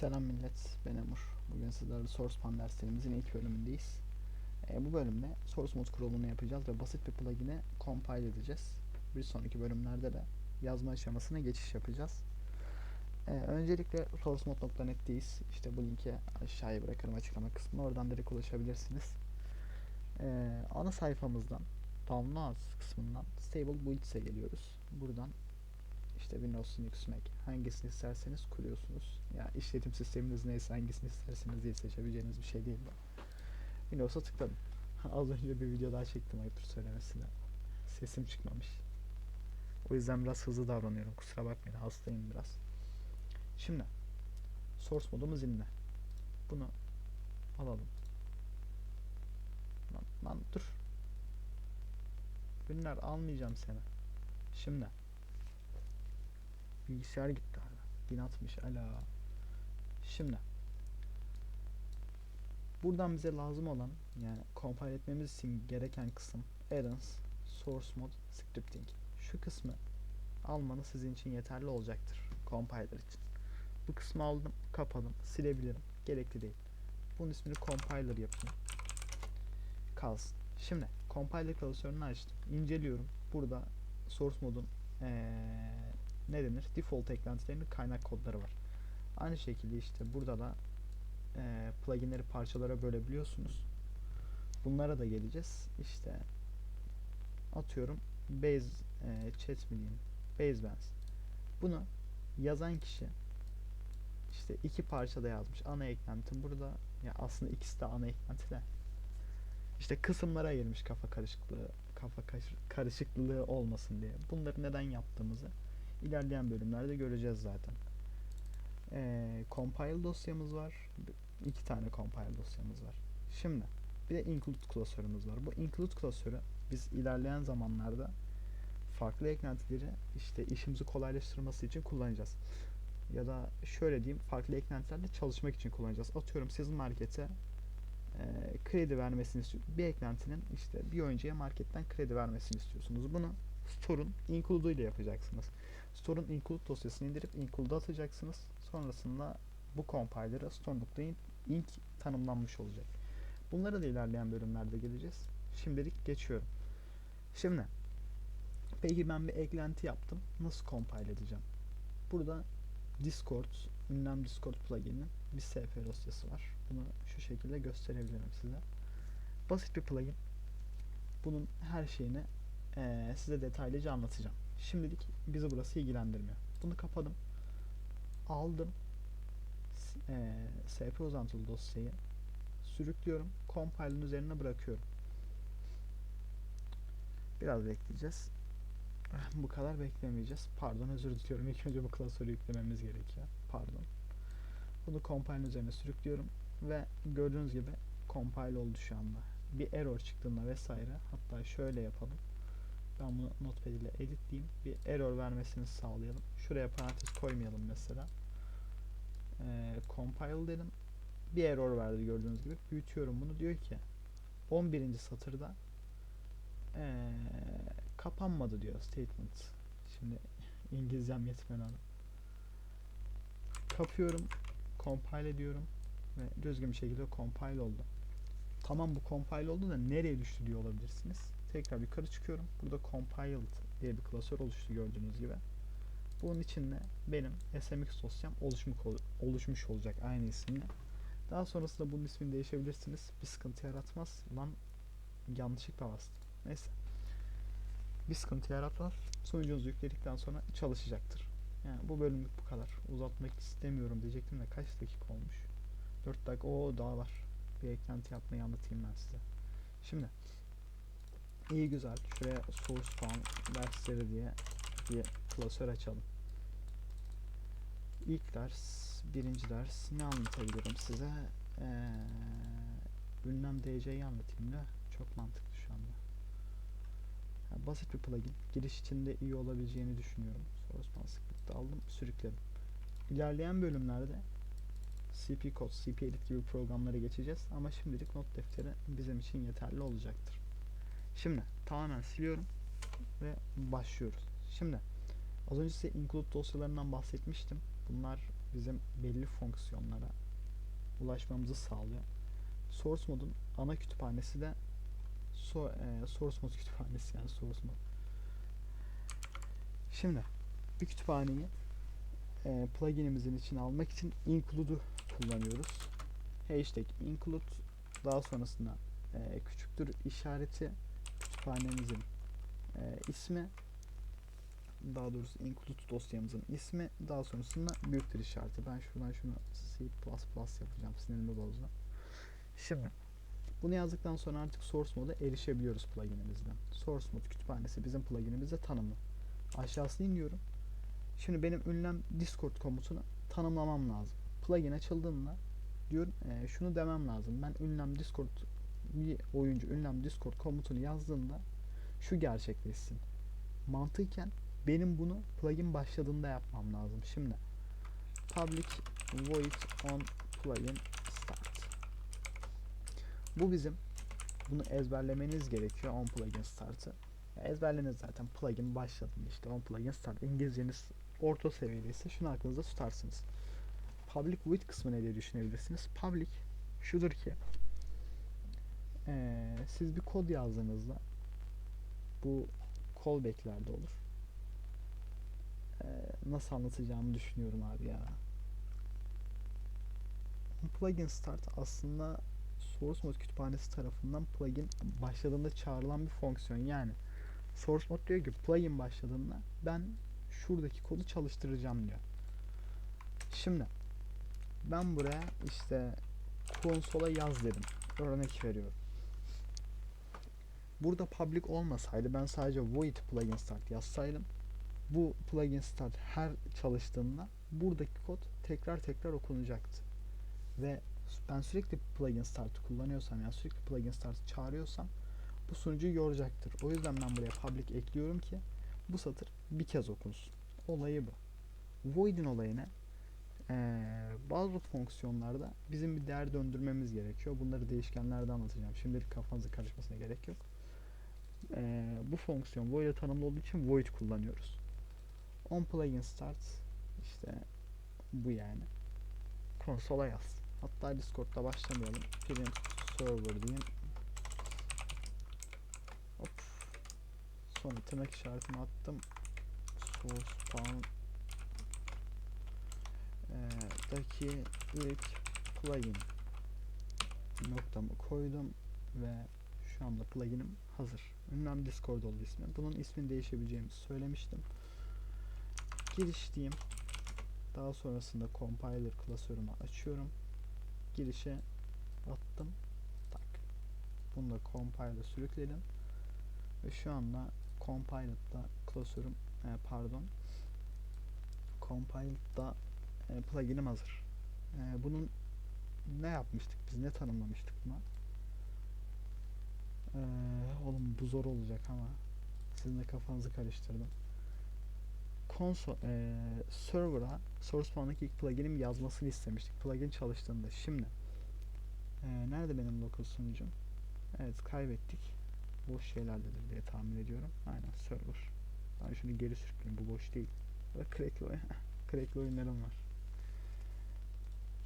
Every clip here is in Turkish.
Selam millet, ben Emur. Bugün sizlerle Source Pan derslerimizin ilk bölümündeyiz. E, bu bölümde Source Mod kurulumunu yapacağız ve basit bir plugin'i compile edeceğiz. Bir sonraki bölümlerde de yazma aşamasına geçiş yapacağız. E, öncelikle sourcemod.net'teyiz. İşte bu linki aşağıya bırakırım açıklama kısmına. Oradan direkt ulaşabilirsiniz. E, ana sayfamızdan Downloads kısmından Stable Builds'e geliyoruz. Buradan işte Windows, Linux, Mac hangisini isterseniz kuruyorsunuz. Ya işletim sisteminiz neyse hangisini isterseniz diye seçebileceğiniz bir şey değil bu. Windows'a tıkladım. Az önce bir video daha çektim ayıptır söylemesine. Sesim çıkmamış. O yüzden biraz hızlı davranıyorum. Kusura bakmayın hastayım biraz. Şimdi source modumuz inle. Bunu alalım. Lan, lan dur. Günler almayacağım seni. Şimdi Bilgisayar gitti hala. 1060 ala. Şimdi buradan bize lazım olan yani compile etmemiz için gereken kısım errands source mode scripting. Şu kısmı almanız sizin için yeterli olacaktır compiler için. Bu kısmı aldım, kapadım, silebilirim. Gerekli değil. Bunun ismini compiler yapayım. Kalsın. Şimdi compiler klasörünü açtım. İnceliyorum. Burada source modun ee, ne denir? Default eklentilerinin kaynak kodları var. Aynı şekilde işte burada da e, pluginleri parçalara bölebiliyorsunuz. Bunlara da geleceğiz. İşte atıyorum base e, chat mi diyeyim? Basebands. Bunu yazan kişi işte iki parçada yazmış. Ana eklentim burada. Ya aslında ikisi de ana eklenti de. İşte kısımlara ayırmış kafa karışıklığı kafa karışıklığı olmasın diye. Bunları neden yaptığımızı ilerleyen bölümlerde göreceğiz zaten. Ee, compile dosyamız var. İki tane compile dosyamız var. Şimdi bir de include klasörümüz var. Bu include klasörü biz ilerleyen zamanlarda farklı eklentileri işte işimizi kolaylaştırması için kullanacağız. Ya da şöyle diyeyim farklı eklentilerle çalışmak için kullanacağız. Atıyorum siz markete e, kredi vermesini istiyorsunuz. Bir eklentinin işte bir oyuncuya marketten kredi vermesini istiyorsunuz. Bunu store'un include ile yapacaksınız. Store'un include dosyasını indirip include'a atacaksınız. Sonrasında bu compiler'a store.inc tanımlanmış olacak. Bunlara da ilerleyen bölümlerde geleceğiz. Şimdilik geçiyorum. Şimdi peki ben bir eklenti yaptım. Nasıl compile edeceğim? Burada Discord, ünlem Discord plugin'in bir SF dosyası var. Bunu şu şekilde gösterebilirim size. Basit bir plugin. Bunun her şeyini ee, size detaylıca anlatacağım. Şimdilik bizi burası ilgilendirmiyor. Bunu kapadım. Aldım. E, SP uzantılı dosyayı sürüklüyorum. Compile'ın üzerine bırakıyorum. Biraz bekleyeceğiz. Bu kadar beklemeyeceğiz. Pardon özür diliyorum. İlk önce bu klasörü yüklememiz gerekiyor. Pardon. Bunu compile'ın üzerine sürüklüyorum ve gördüğünüz gibi compile oldu şu anda. Bir error çıktığında vesaire hatta şöyle yapalım ben bunu notepad ile editleyeyim. Bir error vermesini sağlayalım. Şuraya parantez koymayalım mesela. Ee, compile dedim. Bir error verdi gördüğünüz gibi. Büyütüyorum bunu. Diyor ki 11. satırda ee, kapanmadı diyor statement. Şimdi İngilizcem yetmiyor ona. Kapıyorum. Compile ediyorum. Ve düzgün bir şekilde compile oldu. Tamam bu compile oldu da nereye düştü diyor olabilirsiniz. Tekrar yukarı çıkıyorum. Burada compiled diye bir klasör oluştu gördüğünüz gibi. Bunun içinde benim SMX dosyam oluşmuş, oluşmuş olacak aynı isimle. Daha sonrasında bunun ismini değişebilirsiniz. Bir sıkıntı yaratmaz. Lan yanlışlıkla bastım. Neyse. Bir sıkıntı yaratmaz. Sonucunuzu yükledikten sonra çalışacaktır. Yani bu bölümlük bu kadar. Uzatmak istemiyorum diyecektim de kaç dakika olmuş? 4 dakika. o daha var. Bir eklenti yapmayı anlatayım ben size. Şimdi İyi güzel. Şuraya source falan dersleri diye bir klasör açalım. İlk ders, birinci ders ne anlatabilirim size? Ee, ünlem DC'yi anlatayım da çok mantıklı şu anda. Yani basit bir plugin. Giriş için de iyi olabileceğini düşünüyorum. Source Script'te aldım, sürükledim. İlerleyen bölümlerde CP Code, CP Edit gibi programlara geçeceğiz ama şimdilik not defteri bizim için yeterli olacaktır. Şimdi tamamen siliyorum ve başlıyoruz. Şimdi az önce size include dosyalarından bahsetmiştim. Bunlar bizim belli fonksiyonlara ulaşmamızı sağlıyor. Source modun ana kütüphanesi de so, e, source mod kütüphanesi yani source mod. Şimdi bir kütüphaneyi e, pluginimizin içine almak için include'u kullanıyoruz. Hashtag include daha sonrasında e, küçüktür işareti kütüphanemizin e, ismi daha doğrusu include dosyamızın ismi daha sonrasında büyüktür işareti. Ben şuradan şunu C++ yapacağım sinirimi bozdu. Şimdi bunu yazdıktan sonra artık source moda erişebiliyoruz pluginimizden. Source mod kütüphanesi bizim pluginimizde tanımlı. Aşağısına iniyorum. Şimdi benim ünlem Discord komutunu tanımlamam lazım. Plugin açıldığında diyorum e, şunu demem lazım. Ben ünlem Discord bir oyuncu ünlem Discord komutunu yazdığında şu gerçekleşsin. Mantıken benim bunu plugin başladığında yapmam lazım. Şimdi public void on plugin start. Bu bizim bunu ezberlemeniz gerekiyor on plugin start'ı. Ezberlenir zaten plugin başladığında işte on plugin start. İngilizceniz orta seviyedeyse şunu aklınızda tutarsınız. Public void kısmı ne diye düşünebilirsiniz. Public şudur ki ee, siz bir kod yazdığınızda bu callback'lerde olur. Ee, nasıl anlatacağımı düşünüyorum abi ya. Plugin start aslında source mode kütüphanesi tarafından plugin başladığında çağrılan bir fonksiyon. Yani source mode diyor ki plugin başladığında ben şuradaki kodu çalıştıracağım diyor. Şimdi ben buraya işte konsola yaz dedim. Örnek veriyorum. Burada public olmasaydı ben sadece void plugin start yazsaydım bu plugin start her çalıştığında buradaki kod tekrar tekrar okunacaktı. Ve ben sürekli plugin start kullanıyorsam yani sürekli plugin start çağırıyorsam bu sunucuyu yoracaktır. O yüzden ben buraya public ekliyorum ki bu satır bir kez okunsun. Olayı bu. Void'in olayı ne? Ee, bazı fonksiyonlarda bizim bir değer döndürmemiz gerekiyor. Bunları değişkenlerde anlatacağım. Şimdilik kafanızı karışmasına gerek yok. Ee, bu fonksiyon void'e tanımlı olduğu için void kullanıyoruz. On plugin start işte bu yani. Konsola yaz. Hatta Discord'da başlamayalım. Print server diyeyim. Hop. Sonra tırnak işaretimi attım. Source pound ee, daki ilk plugin noktamı koydum ve şu anda pluginim hazır. Ünlem Discord oldu ismi. Bunun ismini değişebileceğimizi söylemiştim. Giriş diyeyim. Daha sonrasında compiler klasörümü açıyorum. Girişe attım. Tak. Bunu da compiler sürükledim. Ve şu anda compiled'da klasörüm e, pardon compiled'da e, pluginim hazır. E, bunun ne yapmıştık biz ne tanımlamıştık buna? E, oğlum bu zor olacak ama sizin de kafanızı karıştırdım. Konsol e, server'a SourceFound'daki ilk pluginim yazmasını istemiştik. Plugin çalıştığında. Şimdi e, nerede benim local sunucum? Evet kaybettik. Boş şeylerdedir diye tahmin ediyorum. Aynen server. Ben şunu geri sürükleyeyim. Bu boş değil. Burada crackli, crackli oyunlarım var.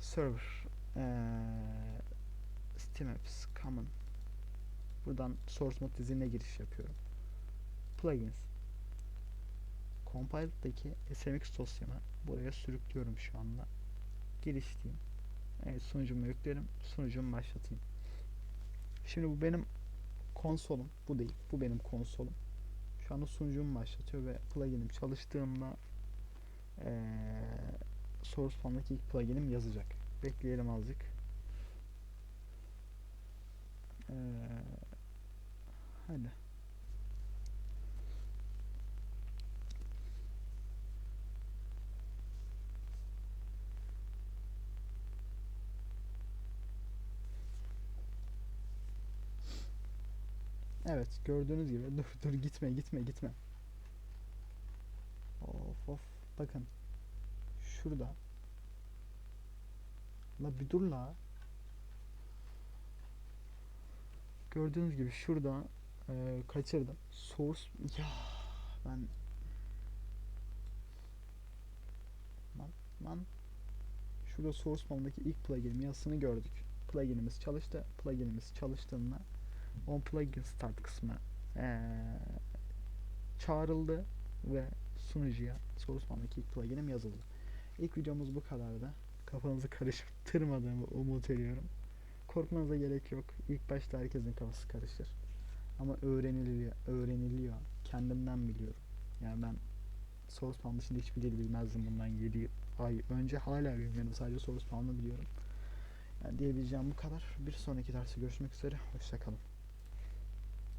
Server. Ee, Steam Apps. Common. Buradan source mode diziline giriş yapıyorum. Plugins. Compiled'daki SMX dosyamı buraya sürüklüyorum şu anda. Giriş diyeyim. Evet sunucumu yüklerim. Sunucumu başlatayım. Şimdi bu benim konsolum. Bu değil. Bu benim konsolum. Şu anda sunucumu başlatıyor ve pluginim çalıştığımda ee, SourceFound'daki ilk pluginim yazacak. Bekleyelim azıcık. Ee, hadi. Evet gördüğünüz gibi dur dur gitme gitme gitme. Of of bakın. Şurada. La bir dur la. Gördüğünüz gibi şurada e, kaçırdım. Source ya ben lan lan şurada SourceMon'daki ilk plugin'in yazısını gördük. Plugin'imiz çalıştı. Plugin'imiz çalıştığında on plugin start kısmı eee, çağrıldı ve sunucuya SourceMon'daki ilk plugin'im yazıldı. İlk videomuz bu kadardı. Kafanızı karıştırmadığımı umut ediyorum. Korkmanıza gerek yok. İlk başta herkesin kafası karışır. Ama öğreniliyor, öğreniliyor. Kendimden biliyorum. Yani ben SourcePalm dışında hiçbir dil bilmezdim bundan 7 ay önce. Hala bilmiyorum. Sadece SourcePalm'ı biliyorum. Yani diyebileceğim bu kadar. Bir sonraki derste görüşmek üzere. Hoşçakalın.